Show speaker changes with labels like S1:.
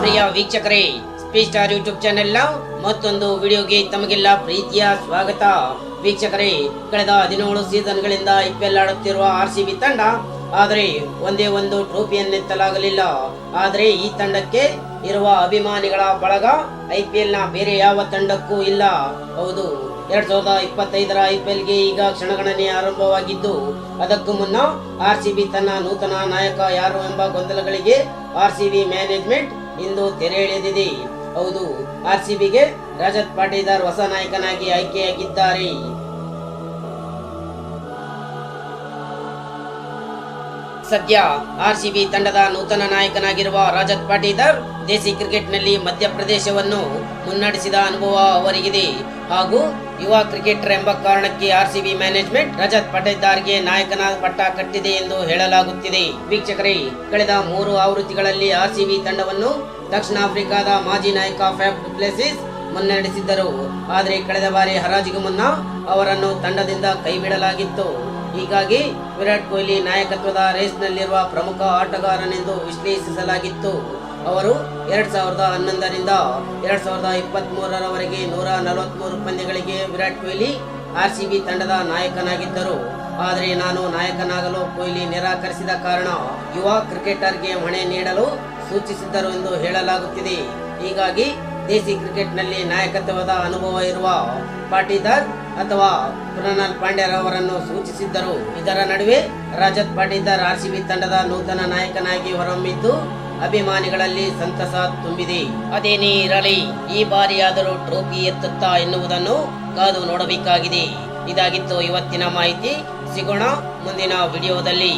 S1: ಪ್ರಿಯ ವೀಕ್ಷಕರೇ ಸ್ಪೀಸ್ಟಾರ್ ಯೂಟ್ಯೂಬ್ ಚಾನೆಲ್ನ ಮತ್ತೊಂದು ವಿಡಿಯೋಗೆ ತಮಗೆಲ್ಲ ಪ್ರೀತಿಯ ಸ್ವಾಗತ. ವೀಕ್ಷಕರೇ, ಕಳೆದ ಹದಿನೇಳು ಸೀಸನ್ಗಳಿಂದ ಐಪಿಎಲ್ ಆಡುತ್ತಿರುವ ಆರ್ ಸಿ ಬಿ ತಂಡ, ಆದರೆ ಒಂದೇ ಒಂದು ಟ್ರೋಫಿಯನ್ನೆತ್ತಲಾಗಲಿಲ್ಲ ಆದರೆ ಈ ತಂಡಕ್ಕೆ ಇರುವ ಅಭಿಮಾನಿಗಳ ಬಳಗ ಐಪಿಎಲ್ನ ಬೇರೆ ಯಾವ ತಂಡಕ್ಕೂ ಇಲ್ಲ. ಹೌದು, ಎರಡ್ ಸಾವಿರದ ಇಪ್ಪತ್ತೈದರ ಐ ಪಿ ಐಪಿಎಲ್ಗೆ ಈಗ ಕ್ಷಣಗಣನೆ ಆರಂಭವಾಗಿದ್ದು, ಅದಕ್ಕೂ ಮುನ್ನ ಆರ್ ಸಿ ಬಿ ತನ್ನ ನೂತನ ನಾಯಕ ಯಾರು ಎಂಬ ಗೊಂದಲಗಳಿಗೆ ಆರ್ ಸಿ ಬಿ ಮ್ಯಾನೇಜ್ಮೆಂಟ್ ಇಂದು ತೆರೆ ಎಳೆದಿದೆ. ಹೌದು, ಆರ್ ಸಿ ಬಿಗೆ ರಜತ್ ಪಾಟೀದಾರ್ ಹೊಸ ನಾಯಕನಾಗಿ ಆಯ್ಕೆಯಾಗಿದ್ದಾರೆ. ಸದ್ಯ ಆರ್ ಸಿ ಬಿ ತಂಡದ ನೂತನ ನಾಯಕನಾಗಿರುವ ರಾಜತ್ ಪಾಟೀದಾರ್ ದೇಸಿ ಕ್ರಿಕೆಟ್ನಲ್ಲಿ ಮಧ್ಯಪ್ರದೇಶವನ್ನು ಮುನ್ನಡೆಸಿದ ಅನುಭವ ಅವರಿಗಿದೆ. ಹಾಗೂ ಯುವ ಕ್ರಿಕೆಟರ್ ಎಂಬ ಕಾರಣಕ್ಕೆ R C B management Rajat ಪಟೇದಾರ್ಗೆ ನಾಯಕನ ಪಟ್ಟ ಕಟ್ಟಿದೆ ಎಂದು ಹೇಳಲಾಗುತ್ತಿದೆ. ವೀಕ್ಷಕರೇ, ಕಳೆದ ಮೂರು ಆವೃತ್ತಿಗಳಲ್ಲಿ ಆರ್ ಸಿ ಬಿ ತಂಡವನ್ನು ದಕ್ಷಿಣ ಆಫ್ರಿಕಾದ ಮಾಜಿ ನಾಯಕ ಫ್ಯಾಬ್ ಪ್ಲೇಸಿಸ್ ಮುನ್ನಡೆಸಿದ್ದರು. ಆದರೆ ಕಳೆದ ಬಾರಿ ಹರಾಜಿಗೂ ಮುನ್ನ ಅವರನ್ನು ತಂಡದಿಂದ ಕೈಬಿಡಲಾಗಿತ್ತು. ಹೀಗಾಗಿ ವಿರಾಟ್ ಕೊಹ್ಲಿ ನಾಯಕತ್ವದ ರೇಸ್ನಲ್ಲಿರುವ ಪ್ರಮುಖ ಆಟಗಾರನೆಂದು ವಿಶ್ಲೇಷಿಸಲಾಗಿತ್ತು. ಅವರು ಎರಡ್ ಸಾವಿರದ ಹನ್ನೊಂದರಿಂದ ಎರಡ್ ಸಾವಿರದ ಇಪ್ಪತ್ತ್ ಮೂರರವರೆಗೆ ನೂರ ನಲವತ್ಮೂರು ಪಂದ್ಯಗಳಿಗೆ Virat Kohli R C B ತಂಡದ ನಾಯಕನಾಗಿದ್ದರು. ಆದರೆ ನಾನು ನಾಯಕನಾಗಲು ಕೊಹ್ಲಿ ನಿರಾಕರಿಸಿದ ಕಾರಣ ಯುವ ಕ್ರಿಕೆಟರ್ಗೆ ಹೊಣೆ ನೀಡಲು ಸೂಚಿಸಿದ್ದರು ಎಂದು ಹೇಳಲಾಗುತ್ತಿದೆ. ಹೀಗಾಗಿ ದೇಸಿ ಕ್ರಿಕೆಟ್ನಲ್ಲಿ ನಾಯಕತ್ವದ ಅನುಭವ ಇರುವ ಪಾಟೀದಾರ್ ಅಥವಾ ಕೃಣಾಲ್ ಪಾಂಡ್ಯರವರನ್ನು ಸೂಚಿಸಿದ್ದರು, ಇದರ ನಡುವೆ Rajat Patidar R C B ತಂಡದ ನೂತನ ನಾಯಕನಾಗಿ ಹೊರಹೊಮ್ಮಿದ್ದು, ಅಭಿಮಾನಿಗಳಲ್ಲಿ ಸಂತಸ ತುಂಬಿದೆ. ಅದೇನೇ ಇರಲಿ ಈ ಬಾರಿಯಾದರೂ ಟ್ರೋಫಿ ಎತ್ತುತ್ತಾ ಎನ್ನುವುದನ್ನು ಕಾದು ನೋಡಬೇಕಾಗಿದೆ. ಇದಾಗಿತ್ತು ಇವತ್ತಿನ ಮಾಹಿತಿ. ಸಿಗೋಣ ಮುಂದಿನ ವಿಡಿಯೋದಲ್ಲಿ.